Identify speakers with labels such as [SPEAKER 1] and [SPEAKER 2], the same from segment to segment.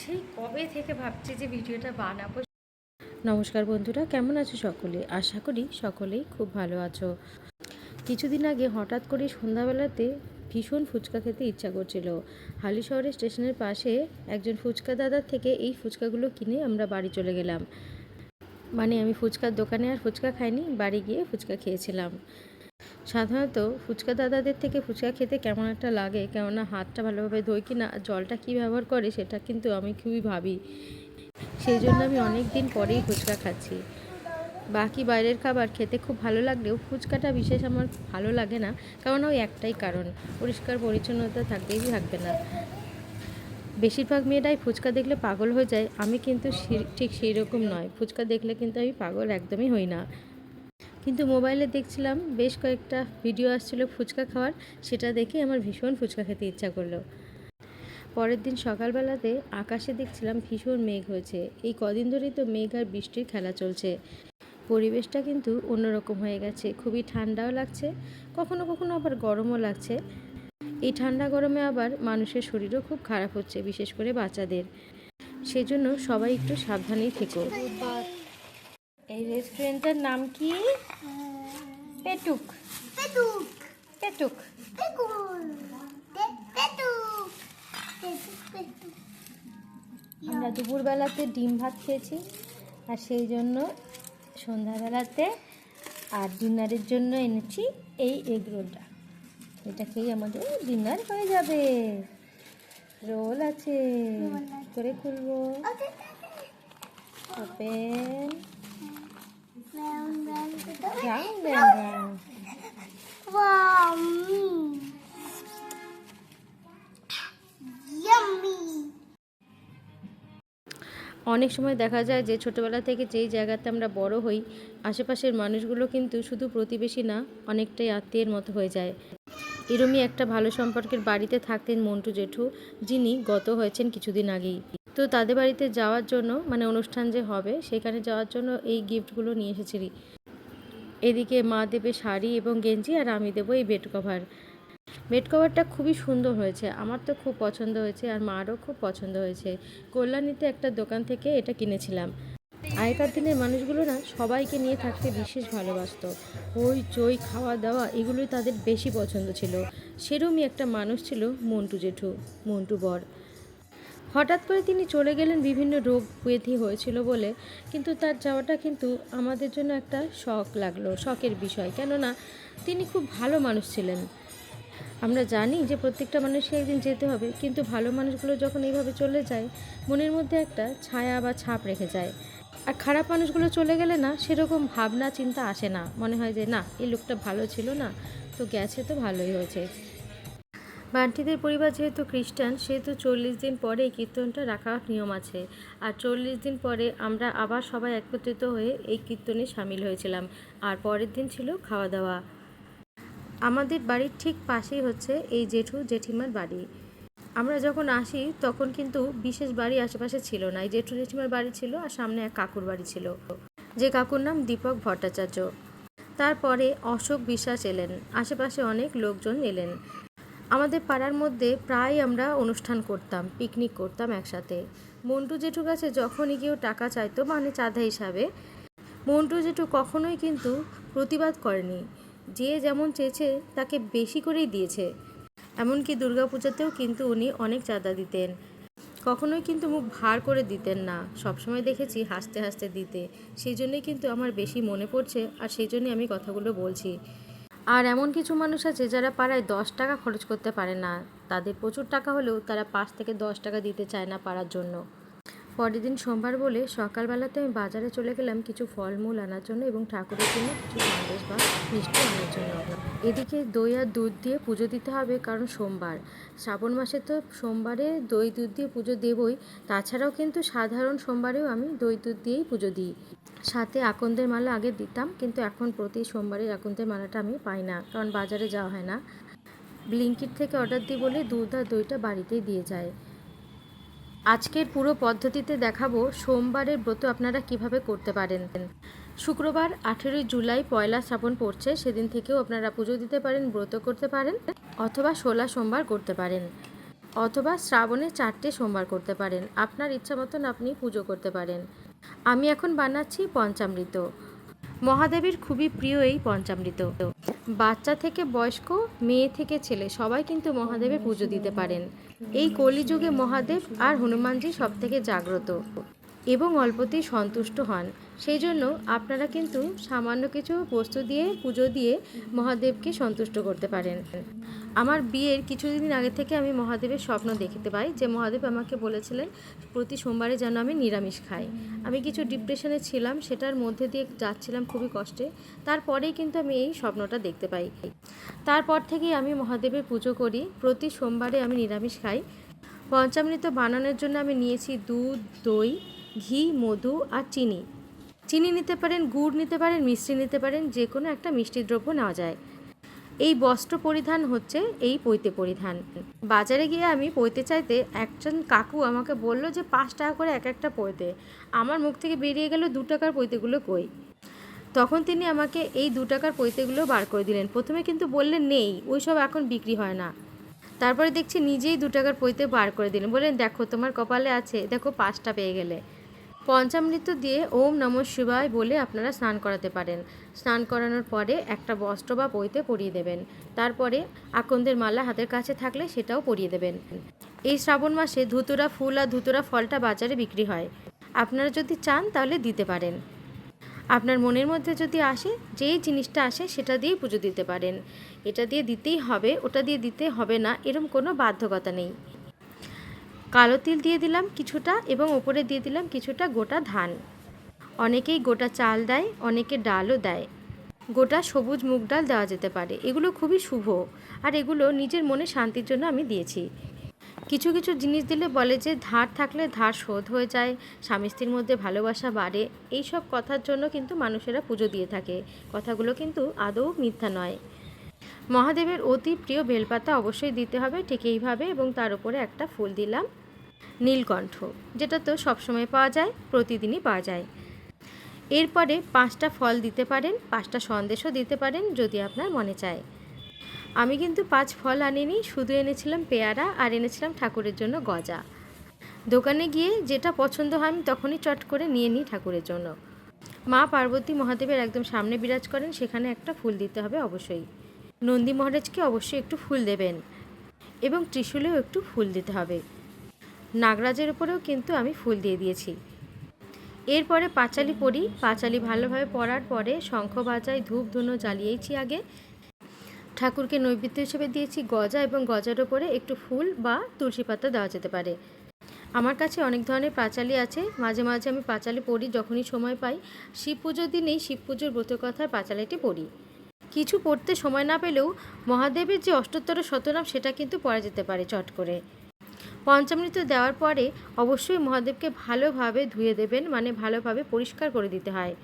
[SPEAKER 1] সেই কবে থেকে ভাবছি যে ভিডিওটা বানাবো?
[SPEAKER 2] নমস্কার বন্ধুরা, কেমন আছো সকলে? আশা করি সকলেই খুব ভালো আছো। কিছুদিন আগে হঠাৎ করে সন্ধ্যাবেলাতে ভীষণ ফুচকা খেতে ইচ্ছা করছিল। হালি শহরের স্টেশনের পাশে একজন ফুচকা দাদার থেকে এই ফুচকাগুলো কিনে আমরা বাড়ি চলে গেলাম। মানে আমি ফুচকার দোকানে আর ফুচকা খাইনি, বাড়ি গিয়ে ফুচকা খেয়েছিলাম। সাধারণত ফুচকা দাদাদের থেকে ফুচকা খেতে কেমন একটা লাগে, কেননা হাতটা ভালোভাবে ধোয় কি না জলটা কী ব্যবহার করে সেটা কিন্তু আমি খুবই ভাবি। সেই জন্য আমি অনেক দিন পরেই ফুচকা খাচ্ছি। বাকি বাইরের খাবার খেতে খুব ভালো লাগলেও ফুচকাটা বিশেষ আমার ভালো লাগে না, কারণ ওই একটাই কারণ, পরিষ্কার পরিচ্ছন্নতা থাকতেই থাকবে না। বেশিরভাগ মেয়েরাই ফুচকা দেখলে পাগল হয়ে যায়, আমি কিন্তু ঠিক সেই রকম নয়। ফুচকা দেখলে কিন্তু আমি পাগল একদমই হই না। কিন্তু মোবাইলে দেখছিলাম বেশ কয়েকটা ভিডিও আসছিল ফুচকা খাওয়ার, সেটা দেখে আমার ভীষণ ফুচকা খেতে ইচ্ছা করল। পরের দিন সকালবেলাতে আকাশে দেখছিলাম ভীষণ মেঘ হয়েছে। এই কদিন ধরেই তো মেঘ আর বৃষ্টির খেলা চলছে। পরিবেশটা কিন্তু অন্যরকম হয়ে গেছে। খুবই ঠান্ডাও লাগছে। কখনো কখনো আবার গরমও লাগছে। এই ঠান্ডা গরমে আবার মানুষের শরীরও খুব খারাপ হচ্ছে, বিশেষ করে বাচ্চাদের। সেজন্য সবাই একটু সাবধানেই থেকো।
[SPEAKER 1] এই রেস্টুরেন্টের নাম কি? পেটুক
[SPEAKER 3] পেটুক
[SPEAKER 1] পেটুক আমরা দুপুরবেলাতে ডিম ভাত খেয়েছি আর সেই জন্য সন্ধ্যাবেলাতে আর ডিনারের জন্য এনেছি এই এগ রোলটা। এটা খেয়ে আমাদের ডিনার হয়ে যাবে। রোল আছে। করে খুলবো। ওপেন।
[SPEAKER 3] ইয়াম্মি
[SPEAKER 2] অনেক সময় দেখা যায় যে ছোটবেলা থেকে যেই জায়গাতে আমরা বড় হই, আশেপাশের মানুষগুলো কিন্তু শুধু প্রতিবেশী না, অনেকটাই আত্মীয়ের মতো হয়ে যায়। এরমই একটা ভালো সম্পর্কের বাড়িতে থাকতেন মন্টু জেঠু, যিনি গত হয়েছেন কিছুদিন আগেই। তো তাদের বাড়িতে যাওয়ার জন্য মানে অনুষ্ঠান যে হবে, সেখানে যাওয়ার জন্য এই গিফটগুলো নিয়ে এসেছিলি। এদিকে মা দেবে শাড়ি এবং গেঞ্জি আর আমি দেবো এই বেড কভার বেড কভারটা খুবই সুন্দর হয়েছে, আমার তো খুব পছন্দ হয়েছে আর মারও খুব পছন্দ হয়েছে। কল্যাণীতে একটা দোকান থেকে এটা কিনেছিলাম। আগেকার দিনের মানুষগুলো না, সবাইকে নিয়ে থাকতে বিশেষ ভালোবাসতো। ওই চই, খাওয়া দাওয়া, এগুলোই তাদের বেশি পছন্দ ছিল। সেরমই একটা মানুষ ছিল মন্টু জেঠু, মন্টু বর। হঠাৎ করে তিনি চলে গেলেন বিভিন্ন রোগ ব্যাধি হয়েছিল বলে। কিন্তু তার যাওয়াটা কিন্তু আমাদের জন্য একটা শখ লাগল, শখের বিষয়। কেননা তিনি খুব ভালো মানুষ ছিলেন। আমরা জানি যে প্রত্যেকটা মানুষকে একদিন যেতে হবে, কিন্তু ভালো মানুষগুলো যখন এইভাবে চলে যায়, মনের মধ্যে একটা ছায়া বা ছাপ রেখে যায়। আর খারাপ মানুষগুলো চলে গেলে না, সেরকম ভাবনা, চিন্তা আসে না। মনে হয় যে, না, এই লোকটা ভালো ছিল না, তো গেছে তো ভালোই হয়েছে। বান্টিদের পরিবার যেহেতু খ্রিস্টান, সেহেতু চল্লিশ দিন পরে এই কীর্তনটা রাখার নিয়ম আছে। আর চল্লিশ দিন পরে আমরা আবার সবাই একত্রিত হয়ে এই কীর্তনে সামিল হয়েছিলাম। আর পরের দিন ছিল খাওয়া দাওয়া আমাদের বাড়ির ঠিক পাশেই হচ্ছে এই জেঠু জেঠিমার বাড়ি। আমরা যখন আসি, তখন কিন্তু বিশেষ বাড়ি আশেপাশে ছিল না। এই জেঠু জেঠিমার বাড়ি ছিল আর সামনে এক কাকুর বাড়ি ছিল। যে কাকুর নাম দীপক ভট্টাচার্য। তারপরে অশোক বিশ্বাস এলেন। আশেপাশে অনেক লোকজন এলেন। আমাদের পাড়ার মধ্যে প্রায় আমরা অনুষ্ঠান করতাম পিকনিক করতাম একসাথে। মন্টু জেঠু কাছে যখনই কেউ টাকা চাইতো মানে চাঁদা হিসাবে, মন্টু জেঠু কখনোই কিন্তু প্রতিবাদ করেনি। যে যেমন চেয়েছে, তাকে বেশি করেই দিয়েছে। এমনকি দুর্গাপূজাতেও কিন্তু উনি অনেক চাঁদা দিতেন। কখনোই কিন্তু মুখ ভার করে দিতেন না। সবসময় দেখেছি হাসতে হাসতে দিতে। সেই জন্যই কিন্তু আমার বেশি মনে পড়ছে, আর সেই জন্যই আমি কথাগুলো বলছি। আর এমন কিছু মানুষ আছে যারা পাড়ায় দশ টাকা খরচ করতে পারে না। তাদের প্রচুর টাকা হলেও তারা পাঁচ থেকে দশ টাকা দিতে চায় না পাড়ার জন্য। পরের দিন সোমবার বলে সকালবেলাতে আমি বাজারে চলে গেলাম কিছু ফলমূল আনার জন্য এবং ঠাকুরের জন্য কিছু সন্দেশ বা মিষ্টি আনার জন্য এদিকে দই আর দুধ দিয়ে পুজো দিতে হবে কারণ সোমবার। শ্রাবণ মাসে তো সোমবারে দই দুধ দিয়ে পুজো দেবই, তাছাড়াও কিন্তু সাধারণ সোমবারেও আমি দই দুধ দিয়েই পুজো দিই। সাথে আকন্দের মালা আগে দিতাম, কিন্তু এখন প্রতি সোমবারে আকন্দের মালাটা আমি পাই না, কারণ বাজারে যাওয়া হয় না। ব্লিঙ্কিট থেকে অর্ডার দিই বলে দুধ আর দইটা বাড়িতেই দিয়ে যায়। আজকের পুরো পদ্ধতিতে দেখাবো সোমবারের ব্রত আপনারা কীভাবে করতে পারেন। শুক্রবার আঠেরোই জুলাই পয়লা শ্রাবণ পড়ছে, সেদিন থেকেও আপনারা পুজো দিতে পারেন, ব্রত করতে পারেন অথবা ষোলা সোমবার করতে পারেন অথবা শ্রাবণে চারটে সোমবার করতে পারেন। আপনার ইচ্ছা মতন আপনি পুজো করতে পারেন। আমি এখন বানাচ্ছি পঞ্চামৃত। মহাদেবের খুবই প্রিয় এই পঞ্চামৃত। বাচ্চা থেকে বয়স্ক, মেয়ে থেকে ছেলে, সবাই কিন্তু মহাদেবে পুজো দিতে পারেন। এই কলিযুগে মহাদেব আর হনুমানজি সব থেকে জাগ্রত এবং অল্পতেই সন্তুষ্ট হন। সেই জন্য আপনারা কিন্তু সামান্য কিছু বস্তু দিয়ে, পুজো দিয়ে মহাদেবকে সন্তুষ্ট করতে পারেন। আমার বিয়ের কিছুদিন আগে থেকে আমি মহাদেবের স্বপ্ন দেখতে পাই। যে মহাদেব আমাকে বলেছিলেন, প্রতি সোমবারে যেন আমি নিরামিষ খাই। আমি কিছু ডিপ্রেশনে ছিলাম, সেটার মধ্যে দিয়ে যাচ্ছিলাম খুবই কষ্টে। তারপরেই কিন্তু আমি এই স্বপ্নটা দেখতে পাই। তারপর থেকেই আমি মহাদেবের পুজো করি। প্রতি সোমবারে আমি নিরামিষ খাই। পঞ্চামৃত বানানোর জন্য আমি নিয়েছি দুধ, দই, ঘি, মধু আর চিনি। চিনি নিতে পারেন, গুড় নিতে পারেন, মিষ্টি নিতে পারেন, যে কোনো একটা মিষ্টি দ্রব্য নেওয়া যায়। এই বস্ত্র পরিধান হচ্ছে এই পৈতে পরিধান। বাজারে গিয়ে আমি পৈতে চাইতে একজন কাকু আমাকে বলল যে, পাঁচ টাকা করে এক একটা পৈতে। আমার মুখ থেকে বেরিয়ে গেল দু টাকার পৈতেগুলো কই? তখন তিনি আমাকে এই দু টাকার পৈতেগুলো বার করে দিলেন। প্রথমে কিন্তু বললেন, নেই ওই সব এখন বিক্রি হয় না। তারপরে দেখছি নিজেই দু টাকার পৈতে বার করে দিলেন। বললেন, দেখো, তোমার কপালে আছে, দেখো, পাঁচটা পেয়ে গেলে। পঞ্চামৃত দিয়ে ওম নম শিবায় বলে আপনারা স্নান করাতে পারেন। স্নান করানোর পরে একটা বস্ত্র বা বইতে পরিয়ে দেবেন। তারপরে আকন্দের মালা হাতের কাছে থাকলে সেটাও পরিয়ে দেবেন। এই শ্রাবণ মাসে ধুতুরা ফুল আর ধুতুরা ফলটা বাজারে বিক্রি হয়। আপনারা যদি চান তাহলে দিতে পারেন। আপনার মনের মধ্যে যদি আসে, যেই জিনিসটা আসে সেটা দিয়েই পুজো দিতে পারেন। এটা দিয়ে দিতেই হবে, ওটা দিয়ে দিতে হবে না, এরম কোনো বাধ্যকতা নেই। কালো তিল দিয়ে দিলাম কিছুটা এবং ওপরে দিয়ে দিলাম কিছুটা গোটা ধান। অনেকেই গোটা চাল দেয়, অনেকে ডালও দেয়। গোটা সবুজ মুগ ডাল দেওয়া যেতে পারে। এগুলো খুবই শুভ আর এগুলো নিজের মনে শান্তির জন্য আমি দিয়েছি। কিছু কিছু জিনিস দিলে বলে যে ধার থাকলে ধার শোধ হয়ে যায়, স্বামী স্ত্রীর মধ্যে ভালোবাসা বাড়ে এই সব কথার জন্য কিন্তু মানুষেরা পুজো দিয়ে থাকে। কথাগুলো কিন্তু আদৌ মিথ্যা নয়। মহাদেবের অতি প্রিয় বেলপাতা অবশ্যই দিতে হবে, ঠিক এইভাবে এবং তার উপরে একটা ফুল দিলাম। নীলকণ্ঠ, যেটা তো সবসময় পাওয়া যায়, প্রতিদিনই পাওয়া যায়। এরপরে পাঁচটা ফল দিতে পারেন, পাঁচটা সন্দেশও দিতে পারেন, যদি আপনার মনে চায়। আমি কিন্তু পাঁচ ফল আনিনি, শুধু এনেছিলাম পেয়ারা আর এনেছিলাম ঠাকুরের জন্য গজা। দোকানে গিয়ে যেটা পছন্দ হয় আমি তখনই চট করে নিয়ে নিই ঠাকুরের জন্য। মা পার্বতী মহাদেবের একদম সামনে বিরাজ করেন, সেখানে একটা ফুল দিতে হবে অবশ্যই। নন্দী মহারাজকে অবশ্যই একটু ফুল দেবেন এবং ত্রিশূলেও একটু ফুল দিতে হবে। নাগরাজের উপরেও কিন্তু আমি ফুল দিয়ে দিয়েছি। এরপরে পাঁচালি পড়ি। পাঁচালি ভালোভাবে পড়ার পরে শঙ্খ বাজায় ধূপ ধুনো জ্বালিয়েছি আগে। ঠাকুরকে নৈবেদ্য হিসেবে দিয়েছি গজা এবং গজার ওপরে একটু ফুল বা তুলসী পাতা দেওয়া যেতে পারে। আমার কাছে অনেক ধরনের পাঁচালি আছে। মাঝে মাঝে আমি পাঁচালি পড়ি যখনই সময় পাই। শিব পুজোর দিনেই শিব পুজোর ব্রতকথার পাঁচালিটি পড়ি। কিছু পড়তে সময় না পেলেও মহাদেবের যে অষ্টোত্তর শতনাম সেটা কিন্তু পড়া যেতে পারে চট করে। পঞ্চামৃত দেওয়ার পরে অবশ্যই মহাদেবকে ভালোভাবে ধুয়ে দেবেন মানে ভালোভাবে পরিষ্কার করে দিতে হয়।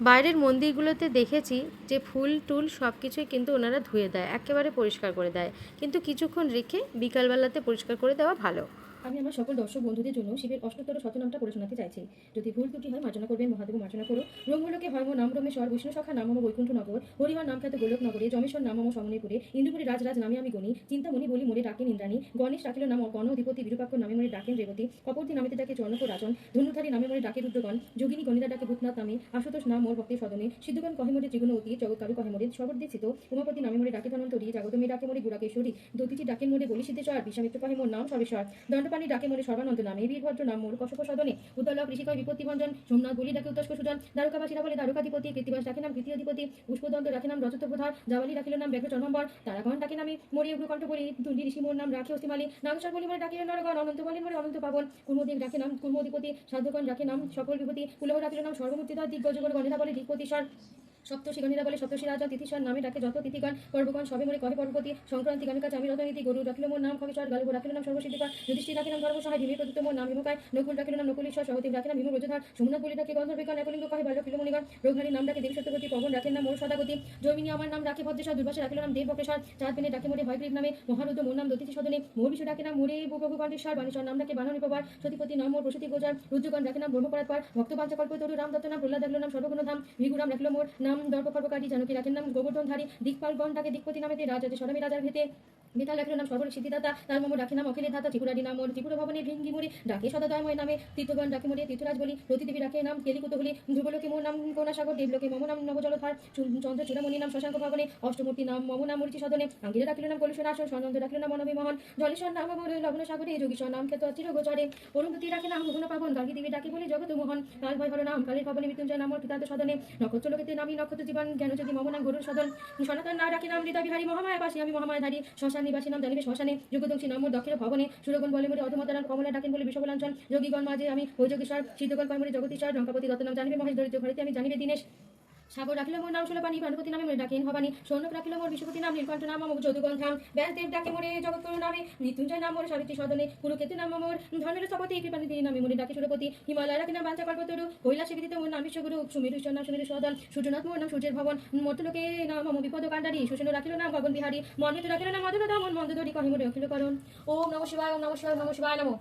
[SPEAKER 2] বাইরের মন্দিরগুলোতে দেখেছি যে ফুল, টুল সব কিছুই কিন্তু ওনারা ধুয়ে দেয়, একেবারে পরিষ্কার করে দেয়। কিন্তু কিছুক্ষণ রেখে বিকালবেলাতে পরিষ্কার করে দেওয়া ভালো।
[SPEAKER 4] আমি আমার সকল দর্শক বন্ধুদের জন্য শিবের অষ্টতর শতনামটা পড়ে শোনাতে চাইছি। যদি ভুল ত্রুটি হয়, মার্জনা করবেন, মহাদেব, মার্জনা করো রোমগুলোকে হয় মো নাম রমেশ্বর বিষ্ণু সখা নাম মো বৈকুণ্ঠ নগর হরিহর নাম খ্যাত গোলক নগরে জমেশ্বর নাম মো সমনীপুরে, ইন্দুপুরি রাজরাজ নামে আমি গণি, চিন্তামণি বলি মোরে ডাকেন ইন্দ্রাণী গণেশ ডাকিল নাম গণ, অধিপতি বিরূপাক্ষ নামে মোরে ডাকেন রেবতী কপর্তি নামেতে ডাকে জনক রাজন, ধনুধারী নামে মনে ডাকে রুদ্রগণ, যোগিনী গণিরা ডাকে ভূতনাথ নামে, আশুতোষ নাম মোর ভক্তি সদনে, সিদ্ধগণ কহে মোরে ত্রিগুণ অতি জগৎ কারু কহে মোরে সর্বদিত উমাপতি নামে মোরে ডাকে ধনন্তরী জাগত মে ডাকে মোরে গুড়াকেশ্বরী দতিটি ডাকে মোরে বলি সিদ্ধেশ্বর বিশ্বামিত্র কহে মোর নাম সর্বেশ্বর দণ্ডপাণি ডাকে মোরে সর্বানন্দ নামে বীরভদ্র নাম মোর কশপ সদনে উদলক ঋষিকয় বিপত্তি ভঞ্জন। সোমনাথ বলি ডাকে উৎকর্ষ সুজন। দ্বারকাবাসীরা বলে, দ্বারকাধিপতি কৃতিবাস ডাকে নাম কৃতি অধিপতি পুষ্পদন্ত ডাকে নাম রজত প্রধান। জাবালি ডাকিল নাম ব্যাঘ্র চন্দ্রম্বর তারাগণ ডাকে নামে মরি উগ্রকণ্ঠ বলি। দুন্ডি ঋষি মোর নাম রাখি অস্তিমালি নাগেশ্বর বলি মোরে ডাকিল নরগণ। অনন্ত বলি মোরে অনন্ত পাবন। কুর্মদিক ডাকে নাম কুর্মধিপতি সাধুগণ ডাকে নাম সকল বিপতি কুলহ ডাকিল নাম সর্বমূর্তিধর। দিগ্গজগণ গণেরা বলে দিগ্পতিশ্বর সপ্তর্ষি গণেরা বলে সপ্তর্ষি রাজা তিথিশ্বর নামে ডাকে যত তিথিগণ, পর্বগণ সবে মরে কহে পর্বতী, সংক্রান্তি গণের কাছে আমি রতনীতি, গরু রাখিল মোর নাম খগেশ্বর, গালব রাখিল নাম সর্বসিদ্ধিকর, যুধিষ্ঠির রাখিল নাম ধর্মসহায়, ভীমের প্রদত্ত মোর নাম ভীমকায় নকুল রাখিল নাম নকুলীশ্বর, সহদেব রাখিল নাম ভীম ব্রজধার সোমনাথ বলি ডাকে গন্ধর্বিকণ একলিঙ্গ কহে বাল্য কিলমণিগণ রোগহারী নাম ডাকে দেবী সত্যবতী পবন রাখেন নাম মোর সদাগতি, জৈমিনী আমার নাম রাখে ভদ্রেশ্বর, দুর্বাসে রাখিল নাম দেব বকেশ্বর চাঁদ পেনে ডাকে মোরে হয়গ্রীব নামে, মহারুদ্র মোর নাম দতিথি সদনে, মোর বিশ্ব ডাকে নাম মোরে প্রভু গণেশ্বর বাণেশ্বর নাম ডাকে বানর নিপবার সতীপতি নাম মোর প্রসূতি গোজার, রুদ্রগণ রাখে নাম ব্রহ্মপরাৎপর ভক্ত পাঞ্চকল্প তরু রাম দত্ত নাম প্রহ্লাদ রাখিল নাম সর্বগুণ ধাম ভিগুরাম রাখিল মোর নাম নাম দর্প খর্বকারী জানকী রাখেন নাম গোবর্ধনধারী, দিকপাল গণ তাকে দিকপতি নামেতে রাজ আছে, সরমী রাজার ভেতে বেতাল রাখেন নাম সর্বর সিদ্ধিদাতা তার মম রাখে নাম অখিলের ধাতা ত্রিপুরারি নাম ত্রিপুরা ভবনে ভৃঙ্গি মুড়ি ডাকে সদাদয়ময় নামে, তীর্থগণ ডাকে মুড়ে তীর্থরাজ বলি প্রতিদেবী রাখে নাম কেলিকুত হলি ধ্রুবলোকে মোর নাম কোনা সাগর দেবলোকে মম নাম নবজলধার চন্দ্র চূড়ামণি নাম শশাঙ্ক ভবনে, অষ্টমূর্তি নাম মম নাম মরিচি সদনে, আঙ্গিরে রাখিল নাম কলুষের আসন সনন্দ রাখিল নাম মনবী মোহন, জলেশ্বর নাম লগ্ন সাগরে, যোগীশ্বর নাম খেত চির গোচরে, অরুন্ধতি রাখে নাম গগন পাবন গার্গী দেবী ডাকে বলে জগত মোহন, কাল ভয় হর নাম, কালের পাবনে মৃত্যুঞ্জয় নাম পিতান্ত সদনে নক্ষত্র লোকেতে নামী নক্ষত্র জীবন জ্ঞান যদি মম নাম গরুর সদন, সনাতন না রাখি নাম হৃদয় বিহারী মহামায়া, বাসী আমি মহামায়াধারী শ্মশান নিবাসী নাম জানিবে শ্মশানে যুগদংশী নম্বর দক্ষিণ ভবনে, সুরগণ বলে মোরে অধমতারাম, কমলা ডাকেন বলে বিশ্বলাঞ্চল যোগীগণ মাঝে আমি বৈযোগীশ্বর সিদ্ধগণ কয় মোরে জগতীশ্বর রঙ্কাপতি দত্ত নাম জানিবে মহেশ, দরিদ্র ঘরেতে আমি জানিবে দীনেশ। সাগর রাখিল মোর নাম শুলে পানি ভানুপতি নামে ডাকেন ভবানী সৌনক রাখিল মোর বিশ্বপতি নাম, নীলকণ্ঠ নাম আমার যদুগন্ধাম। ব্যাসদেব ডাকে মোরে, জগৎ করু নামে। মৃত্যুঞ্জয় নাম মোরে, সাবিত্রী সদনে। কুরুক্ষেত্র নাম মোর ধনের স্থপতি, কৃপানিধি নামে মোরে ডাকে সুরপতি। হিমালয় রাখি নাম বাঞ্চা কল্পতরু। কৈলাসে বিদিত মোর নাম বিশ্বগুরু। সুমেরু নাম সুমেরু সদন। সূর্যনাথ মোর নাম সূর্যের ভবন। মর্তলোকে নাম মম বিপদ কাণ্ডারি। সুষেন রাখিল নাম গগন বিহারী। মন্দির রাখিল নাম মধুর মন মন্দ ধরি কহিমরে অখিল করণ। ওম নম শিবায়, ওম নম শিবায় নম শিবায় নমঃ।